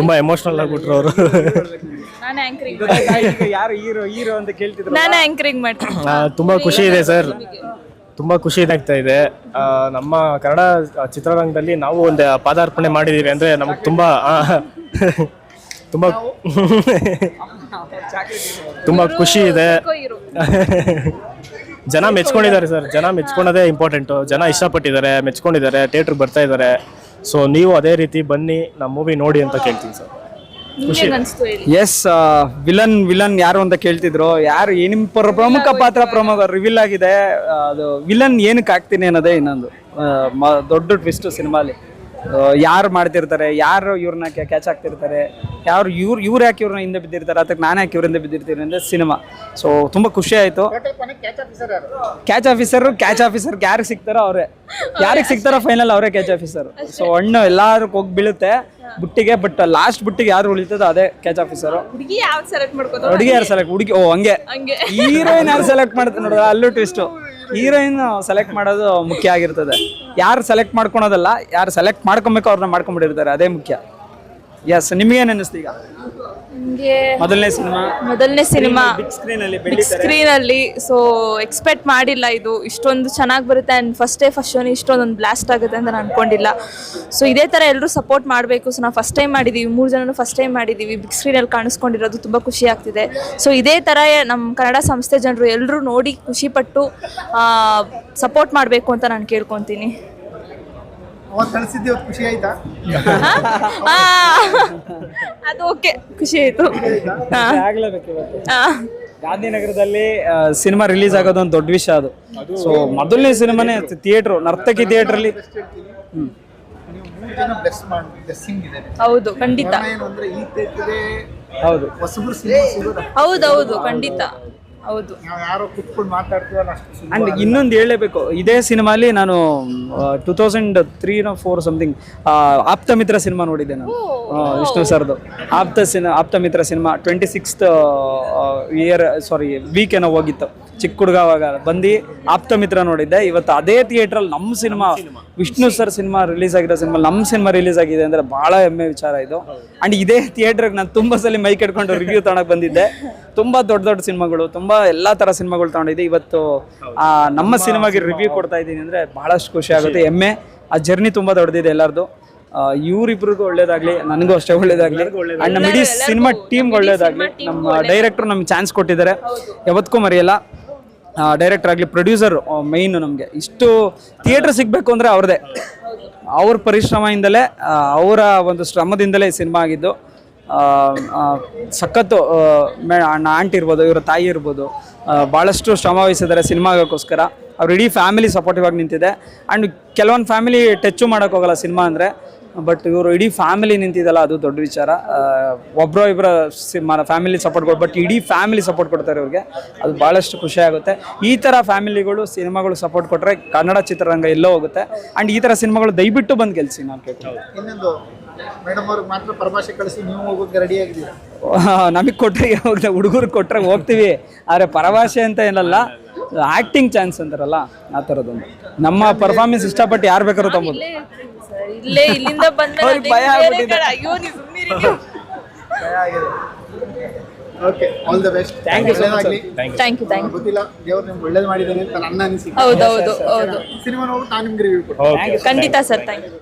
ತುಂಬಾ ಎಮೋಷನಲ್ ಆಗ್ಬಿಟ್ರು ಅವರು. ನಾನು ಆಂಕರಿಂಗ್ ಯಾರು ಹೀರೋ ಹೀರೋ ಅಂತ ಕೇಳ್ತಿದ್ರು ನಾನೇ ಆಂಕರಿಂಗ್ ಮಾಡ್ತೀನಿ. ತುಂಬಾ ಖುಷಿ ಇದೆ ಸರ್. ತುಂಬಾ ಖುಷಿ ಇದಾಗ್ತಾ ಇದೆ. ನಮ್ಮ ಕನ್ನಡ ಚಿತ್ರರಂಗದಲ್ಲಿ ನಾವು ಒಂದು ಪಾದಾರ್ಪಣೆ ಮಾಡಿದೀವಿ ಅಂದ್ರೆ ನಮ್ಗೆ ತುಂಬಾ ತುಂಬಾ ತುಂಬಾ ಖುಷಿ ಇದೆ. ಜನ ಮೆಚ್ಕೊಂಡಿದ್ದಾರೆ ಸರ್. ಜನ ಮೆಚ್ಕೊಳೋದೇ ಇಂಪಾರ್ಟೆಂಟು ಜನ ಇಷ್ಟಪಟ್ಟಿದ್ದಾರೆ ಮೆಚ್ಕೊಂಡಿದ್ದಾರೆ ಥಿಯೇಟ್ರಿಗೆ ಬರ್ತಾ ಇದ್ದಾರೆ. ಸೊ ನೀವು ಅದೇ ರೀತಿ ಬನ್ನಿ ನಮ್ಮ ಮೂವಿ ನೋಡಿ ಅಂತ ಕೇಳ್ತೀನಿ ಸರ್. ನಿಮ್ಗೆ ಅನ್ಸ್ತು ಹೇಳಿ? ಎಸ್ ವಿಲನ್ ವಿಲನ್ ಯಾರು ಅಂತ ಕೇಳ್ತಿದ್ರು? ಯಾರು ಏ- ನಿಮ್ ಪ್ರ- ಪ್ರಮುಖ ಪಾತ್ರ ಪ್ರಮುಖ ರಿವೀಲ್ ಆಗಿದೆ. ಆ, ಅದು ವಿಲನ್ ಏನಕ್ಕೆ ಆಗ್ತೀನಿ ಅನ್ನೋದೇ ಇನ್ನೊಂದು. ಆ, ಮ- ದೊಡ್ಡ ಟ್ವಿಸ್ಟ್ ಸಿನಿಮಾಲಿ. ಯಾರು ಮಾಡ್ತಿರ್ತಾರೆ? ಯಾರು ಇವ್ರನ್ನ ಕ್ಯಾಚ್ ಆಗ್ತಿರ್ತಾರೆ? ಯಾರು ಇವ್ರು ಇವ್ರು ಯಾಕೆ ಇವ್ರನ್ನ ಹಿಂದೆ ಬಿದ್ದಿರ್ತಾರೆ? ಅದಕ್ಕೆ ನಾನು ಯಾಕೆ ಇವ್ರಿಂದ ಬಿದ್ದಿರ್ತೀನಿ ಅಂದರೆ ಸಿನಿಮಾ ಸೊ ತುಂಬ ಖುಷಿ ಆಯಿತು. ಕ್ಯಾಚ್ ಆಫೀಸರ್ ಕ್ಯಾಚ್ ಆಫೀಸರ್ ಯಾರಿಗೆ ಸಿಗ್ತಾರೋ ಅವರೇ. ಯಾರಿಗೆ ಸಿಗ್ತಾರೋ ಫೈನಲ್ ಅವರೇ ಕ್ಯಾಚ್ ಆಫೀಸರ್ ಸೊ ಹಣ್ಣು ಎಲ್ಲಾರು ಹೋಗಿ ಬೀಳುತ್ತೆ. ಬುಟ್ಟಿಗೆ ಬಟ್ ಲಾಸ್ಟ್ ಬುಟ್ಟಿಗೆ ಯಾರು ಉಳಿತದೋ ಅದೇ ಕ್ಯಾಚ್ ಆಫೀಸರು ಹುಡುಗಿ ಯಾವ್ದು ಸೆಲೆಕ್ಟ್ ಮಾಡ್ಕೋತಾರ ಹುಡುಗಿ ಯಾರು ಸೆಲೆಕ್ಟ್ ಹುಡುಗಿ ಓ ಹಂಗೆ. ಹಂಗೆ. ಹೀರೋಯಿನ್ ಯಾರು ಸೆಲೆಕ್ಟ್ ಮಾಡ್ತಾರೆ ನೋಡಿದ್ರೆ ಅಲ್ಲೂ ಟ್ವಿಸ್ಟು ಹೀರೋಯಿನ್ ಸೆಲೆಕ್ಟ್ ಮಾಡೋದು ಮುಖ್ಯ ಆಗಿರ್ತದೆ. ಯಾರು ಸೆಲೆಕ್ಟ್ ಮಾಡ್ಕೊಳೋದಲ್ಲ ಯಾರು ಸೆಲೆಕ್ಟ್ ಮಾಡ್ಕೊಬೇಕು ಅವ್ರನ್ನ ಮಾಡ್ಕೊಂಡ್ಬಿಟ್ಟಿರ್ತಾರೆ ಅದೇ ಮುಖ್ಯ. ಎಸ್ ನಿಮ್ಗೇನು ಅನ್ನಿಸ್ತು ಈಗ? ನಿಮ್ಗೆ ಮೊದಲನೇ ಸಿನಿಮಾ? ಮೊದಲನೇ ಸಿನಿಮಾ. ಸ್ಕ್ರೀನ್ ಅಲ್ಲಿ ಸ್ಕ್ರೀನ್ ಅಲ್ಲಿ ಸೊ ಎಕ್ಸ್ಪೆಕ್ಟ್ ಮಾಡಿಲ್ಲ ಇದು. ಇಷ್ಟೊಂದು ಚೆನ್ನಾಗಿ ಬರುತ್ತೆ ಅಂಡ್ ಫಸ್ಟ್ ಡೇ ಫಸ್ಟ್ ಶೋನಿ ಇಷ್ಟೊಂದು ಬ್ಲಾಸ್ಟ್ ಆಗುತ್ತೆ ಅಂತ ನಾನು ಅನ್ಕೊಂಡಿಲ್ಲ. ಸೊ ಇದೇ ಥರ ಎಲ್ಲರೂ ಸಪೋರ್ಟ್ ಮಾಡಬೇಕು. ಸೊ ನಾವು ಫಸ್ಟ್ ಟೈಮ್ ಮಾಡಿದ್ದೀವಿ ಮೂರು ಜನನು ಫಸ್ಟ್ ಟೈಮ್ ಮಾಡಿದ್ದೀವಿ ಬಿಗ್ ಸ್ಕ್ರೀನಲ್ಲಿ ಕಾಣಿಸ್ಕೊಂಡಿರೋದು ತುಂಬ ಖುಷಿ ಆಗ್ತಿದೆ. ಸೊ ಇದೇ ಥರ ನಮ್ಮ ಕನ್ನಡ ಸಂಸ್ಥೆ ಜನರು ಎಲ್ಲರೂ ನೋಡಿ ಖುಷಿಪಟ್ಟು ಸಪೋರ್ಟ್ ಮಾಡಬೇಕು ಅಂತ ನಾನು ಕೇಳ್ಕೊತೀನಿ. ಅವತ್ತು ಕಳಿಸಿದ್ದು ಇವತ್ತು ಖುಷಿ ಆಯ್ತಾ? ಆ, ಅದು ಓಕೆ ಖುಷಿ ಆಯ್ತು. ಆಗ್ಲೇಬೇಕು ಇವತ್ತು. ಗಾಂಧಿನಗರದಲ್ಲಿ ಸಿನಿಮಾ ರಿಲೀಸ್ ಆಗೋದು ಒಂದು ದೊಡ್ಡ ವಿಷಯ ಅದು. ಸೊ ಮೊದಲನೇ ಸಿನಿಮಾನೇ ಥಿಯೇಟ್ರು ನರ್ತಕಿ ಥಿಯೇಟ್ರಲ್ಲಿ ನೀವು ಮೂರು ಜನ ಬ್ಲೆಸ್ ಮಾಡಿ ಬ್ಲೆಸ್ಸಿಂಗ್ ಇದೆ ಹೌದು ಖಂಡಿತ. ಕಾರಣ ಏನು ಅಂದ್ರೆ ಈ ಥಿಯೇಟ್ರಿಗೆ ಹೌದು. ಹೊಸಬ್ರು ಸಿನಿಮಾ ಸಿಗೋದು? ಹೌದೌದು ಖಂಡಿತ. ಹೌದು. ನಾವು ಯಾರೋ ಕುತ್ಕೊಂಡು ಮಾತಾಡ್ತೀವಲ್ಲ ಅಷ್ಟು ಅಂಡ್ ಇನ್ನೊಂದು ಹೇಳಲೇಬೇಕು. ಇದೇ ಸಿನಿಮಾಲಿ ನಾನು two thousand three no four something Aptha Mitra cinema ನೋಡಿದ್ದೆ ನಾನು. ಆ, ವಿಷ್ಣು ಸರ್ದು. Aptha cinema Aptha Mitra cinema twenty sixth year sorry week ಏನೋ ಹೋಗಿತ್ತು. ಚಿಕ್ಕ ಹುಡುಗ ಅವಾಗ ಬಂದು ಆಪ್ತ ಮಿತ್ರ ನೋಡಿದ್ದೆ. ಇವತ್ತು ಅದೇ ಥಿಯೇಟ್ರಲ್ಲಿ ನಮ್ಮ cinema Vishnu sir cinema release ಆಗಿರೋ ಸಿನಿಮಾ ನಮ್ಮ ಸಿನಿಮಾ ರಿಲೀಸ್ ಆಗಿದೆ ಅಂದರೆ ಭಾಳ ಹೆಮ್ಮೆ ವಿಚಾರ ಇದು. ಅಂಡ್ ಇದೇ ಥಿಯೇಟ್ರಿಗೆ ನಾನು ತುಂಬ ಸಲ ಮೈಕ್ ಇಟ್ಕೊಂಡು ರಿವ್ಯೂ ತಗೊಳಕ್ ಬಂದಿದ್ದೆ. ತುಂಬ ದೊಡ್ಡ ದೊಡ್ಡ ಸಿನಿಮಾಗಳು ತುಂಬ ಎಲ್ಲ ಥರ ಸಿನಿಮಾಗಳು ತಗೊಂಡಿದ್ದೆ. ಇವತ್ತು ಆ, ನಮ್ಮ ಸಿನಿಮಾಗೆ ರಿವ್ಯೂ ಕೊಡ್ತಾ ಇದ್ದೀನಿ ಅಂದರೆ ಬಹಳಷ್ಟು ಖುಷಿ ಆಗುತ್ತೆ. ಹೆಮ್ಮೆ ಆ ಜರ್ನಿ ತುಂಬ ದೊಡ್ಡದಿದೆ ಎಲ್ಲರದು. ಇವರಿಬ್ರಿಗೂ ಒಳ್ಳೇದಾಗ್ಲಿ ನನಗೂ ಅಷ್ಟೇ ಒಳ್ಳೇದಾಗ್ಲಿ. ಅಂಡ್ ನಮ್ಮ ಇಡೀ ಸಿನಿಮಾ ಟೀಮ್ಗೆ ಒಳ್ಳೇದಾಗ್ಲಿ. ನಮ್ಮ ಡೈರೆಕ್ಟರ್ ನಮ್ಗೆ ಚಾನ್ಸ್ ಕೊಟ್ಟಿದ್ದಾರೆ. ಯಾವತ್ತಕ್ಕೂ ಮರೆಯಲ್ಲ. ಡೈರೆಕ್ಟರ್ ಆಗಲಿ ಪ್ರೊಡ್ಯೂಸರ್ ಮೈನ್ ನಮಗೆ. ಇಷ್ಟು ಥಿಯೇಟರ್ ಸಿಗಬೇಕು ಅಂದರೆ ಅವ್ರದೇ ಅವ್ರ ಪರಿಶ್ರಮದಿಂದಲೇ ಅವರ ಒಂದು ಶ್ರಮದಿಂದಲೇ ಸಿನಿಮಾ ಆಗಿದ್ದು. ಸಖತ್ತು ಮೇ ಆಂಟಿ ಇರ್ಬೋದು, ಇವರ ತಾಯಿ ಇರ್ಬೋದು ಭಾಳಷ್ಟು ಶ್ರಮ ವಹಿಸಿದ್ದಾರೆ ಸಿನಿಮಾಗೋಸ್ಕರ. ಅವ್ರ ಇಡೀ ಫ್ಯಾಮಿಲಿ ಸಪೋರ್ಟಿವ್ ಆಗಿ ನಿಂತಿದೆ. ಆ್ಯಂಡ್ ಕೆಲವೊಂದು ಫ್ಯಾಮಿಲಿ ಟಚ್ಚು ಮಾಡೋಕ್ಕೋಗಲ್ಲ ಸಿನಿಮಾ ಅಂದರೆ. ಬಟ್ ಇವರು ಇಡೀ ಫ್ಯಾಮಿಲಿ ನಿಂತಿದ್ದಲ್ಲ ಅದು ದೊಡ್ಡ ವಿಚಾರ. ಒಬ್ಬರೋ ಇಬ್ಬರ ಫ್ಯಾಮಿಲಿ ಸಪೋರ್ಟ್ ಕೊಡ್ ಬಟ್ ಇಡೀ ಫ್ಯಾಮಿಲಿ ಸಪೋರ್ಟ್ ಕೊಡ್ತಾರೆ ಇವ್ರಿಗೆ. ಅದು ಭಾಳಷ್ಟು ಖುಷಿ ಆಗುತ್ತೆ. ಈ ಥರ ಫ್ಯಾಮಿಲಿಗಳು ಸಿನಿಮಾಗಳು ಸಪೋರ್ಟ್ ಕೊಟ್ಟರೆ ಕನ್ನಡ ಚಿತ್ರರಂಗ ಎಲ್ಲೋ ಹೋಗುತ್ತೆ. ಆ್ಯಂಡ್ ಈ ಥರ ಸಿನಿಮಾಗಳು ದಯವಿಟ್ಟು ಬಂದು ಗೆಲ್ಸಿ ನಾನು ಕೇಳ್ತೀನಿ. ಇನ್ನೊಂದು ಮೇಡಮ್ ಅವ್ರಿಗೆ ಮಾತ್ರ ಪರಭಾಷೆ ಕಳಿಸಿ ನೀವು ಹೋಗೋಕೆ ರೆಡಿ ಆಗಿದ್ದೀರಾ? ನಮಗೆ ಕೊಟ್ಟರೆ ಹೋಗ್ದೆ ಹುಡುಗರು ಕೊಟ್ಟರೆ ಹೋಗ್ತೀವಿ. ಆದರೆ ಪರಭಾಷೆ ಅಂತ ಏನಲ್ಲ ಆ್ಯಕ್ಟಿಂಗ್ ಚಾನ್ಸ್ ಅಂತಾರಲ್ಲ ಆ ಥರದೊಂದು ನಮ್ಮ ಪರ್ಫಾರ್ಮೆನ್ಸ್ ಇಷ್ಟಪಟ್ಟು ಯಾರು ಬೇಕಾದ್ರೂ ತಗೋದು ಇಲ್ಲೇ ಇಲ್ಲಿಂದ ಬಂದ್ರೆ ಅವ್ರಿಗೆ ಭಯ ಬೇರೆ ಆಗ್ಬಿಟ್ಟಿದೆ. ಕಡೆ. ಅಯ್ಯೋ ನೀವು ಸುಮ್ಮನಿರಿ okay all the best thank you so much, sir. Thank you thank you ಗೊತ್ತಿಲ್ಲ ದೇವ್ರು ನಿಮ್ಗೆ ಒಳ್ಳೇದು ಮಾಡಿದ್ದಾನೆ ಅಂತ ನನ್ನ ಅನಿಸಿಕೆ. ಹೌದೌದು ಹೌದು ಸಿನಿಮಾ ನೋಡು ನಾನು ನಿಮ್ಗೆ ರಿವ್ಯೂ ಕೊಡ್ತೀನಿ. ಖಂಡಿತ ಸರ್ ಥ್ಯಾಂಕ್ ಯು